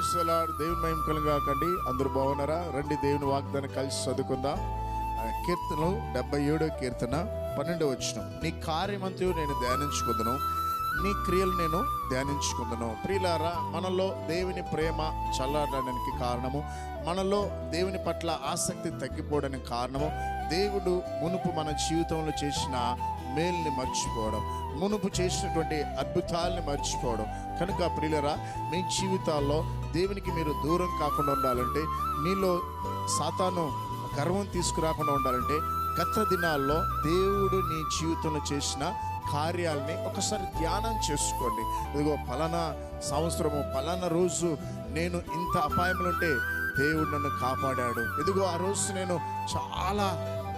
Price దేవుని మహిమ కలుగాకండి. అందరూ బాగున్నారా? రండి దేవుని వాగ్దానం కలిసి చదువుకుందాం. కీర్తనలు డెబ్బై ఏడో కీర్తన పన్నెండో వచ్చిన నీ కార్యమంతయు నేను ధ్యానించుకుందును. నీ క్రియలు నేను ధ్యానించుకుందును. ప్రియులారా మనలో దేవుని ప్రేమ చల్లారడానికి కారణము మనలో దేవుని పట్ల ఆసక్తి తగ్గిపోవడానికి కారణము దేవుడు మునుపు మన జీవితంలో చేసిన మేల్ని మర్చిపోవడం మునుపు చేసినటువంటి అద్భుతాలని మర్చిపోవడం. కనుక ప్రియులరా మీ జీవితాల్లో దేవునికి మీరు దూరం కాకుండా ఉండాలంటే మీలో సాతాను గర్వం తీసుకురాకుండా ఉండాలంటే గత దినాల్లో దేవుడు నీ జీవితంలో చేసిన కార్యాలని ఒకసారి ధ్యానం చేసుకోండి. ఇదిగో పలానా సంవత్సరము పలానా రోజు నేను ఇంత అపాయంలో ఉంటే దేవుడు నన్ను కాపాడాడు. ఇదిగో ఆ రోజు నేను చాలా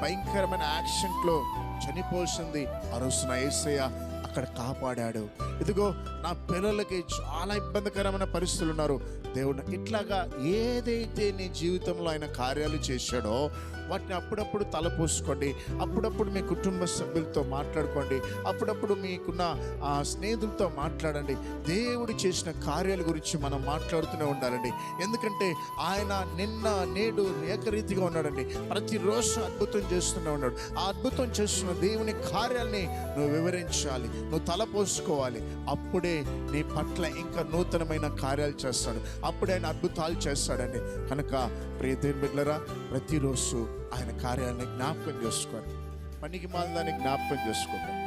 భయంకరమైన యాక్సిడెంట్లో చనిపోసింది ఆ ఏసయ్య అక్కడ కాపాడాడు. ఇదిగో నా పిల్లలకి చాలా ఇబ్బందికరమైన పరిస్థితులు ఉన్నారు. దేవుడు ఇట్లాగా ఏదైతే నీ జీవితంలో ఆయన కార్యాలు చేశాడో వాటిని అప్పుడప్పుడు తలపోసుకోండి. అప్పుడప్పుడు మీ కుటుంబ సభ్యులతో మాట్లాడుకోండి. అప్పుడప్పుడు మీకున్న ఆ స్నేహితులతో మాట్లాడండి. దేవుడు చేసిన కార్యాల గురించి మనం మాట్లాడుతూనే ఉండాలండి. ఎందుకంటే ఆయన నిన్న నేడు ఏకరీతిగా ఉన్నాడండి. ప్రతిరోజు అద్భుతం చేస్తూనే ఉన్నాడు. ఆ అద్భుతం చేస్తున్న దేవుని కార్యాల్ని నువ్వు వివరించాలి. నువ్వు తల పోసుకోవాలి. అప్పుడే నీ పట్ల ఇంకా నూతనమైన కార్యాలు చేస్తాడు. అప్పుడే ఆయన అద్భుతాలు చేస్తాడండి. కనుక ప్రియ దేవుని బిడ్డలారా ప్రతిరోజు ఆయన కార్యాలని జ్ఞాపకం చేసుకోండి. పనికి మాలని జ్ఞాపకం చేసుకోండి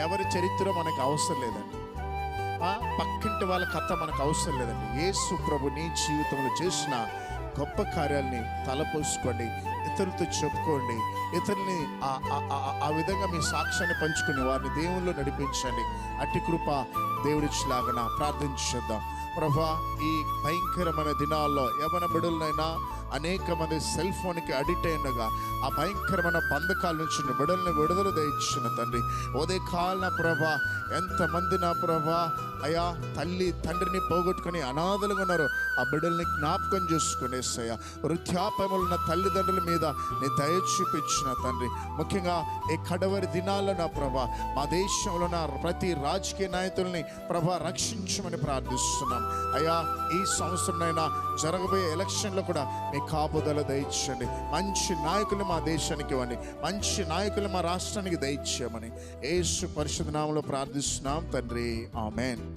ఎవరి చరిత్ర మనకు అవసరం లేదండి. ఆ పక్కింటి వాళ్ళ కథ మనకు అవసరం లేదండి. ఏ ప్రభు నీ జీవితంలో చేసిన గొప్ప కార్యాలని తలపోసుకోండి ఇతరులతో చెప్పుకోండి. ఇతరుల్ని ఆ- ఆ- విధంగా మీ సాక్ష్యాన్ని పంచుకుని వారిని దేవుల్లో నడిపించండి. అట్టి కృప దేవుడిచ్చిలాగన ప్రార్థించేద్దాం ప్రభా ఈ భయంకరమైన దినాల్లో యవన బిడులనైనా అనేక మంది సెల్ ఫోన్కి అడిక్ట్ అయినగా ఆ భయంకరమైన బంధకాల నుంచి బిడల్ని విడుదల దయచిన తండ్రి. ఉదయ కాలన ప్రభా ఎంతమంది నా ప్రభా అయా తల్లి తండ్రిని పోగొట్టుకుని అనాథలుగా ఉన్నారు. ఆ బిడ్డల్ని జ్ఞాపకం చేసుకునేసయ్యా వృద్ధాపములున్న తల్లిదండ్రుల మీద నీ దయ చూపించిన తండ్రి. ముఖ్యంగా ఈ కడవరి దినాల్లో నా ప్రభా మా దేశంలో నా ప్రతి రాజకీయ నాయకుల్ని ప్రభా రక్షించమని ప్రార్థిస్తున్నాం. అయ్యా ఈ సంవత్సరంనైనా జరగబోయే ఎలక్షన్లో కూడా మీ కాపుదల దయచేయండి. మంచి నాయకులు మా దేశానికి ఇవ్వండి. మంచి నాయకులు మా రాష్ట్రానికి దయచేయమని యేసు పరిశుద్ధ నామంలో ప్రార్థిస్తున్నాం తండ్రి. ఆమెన్.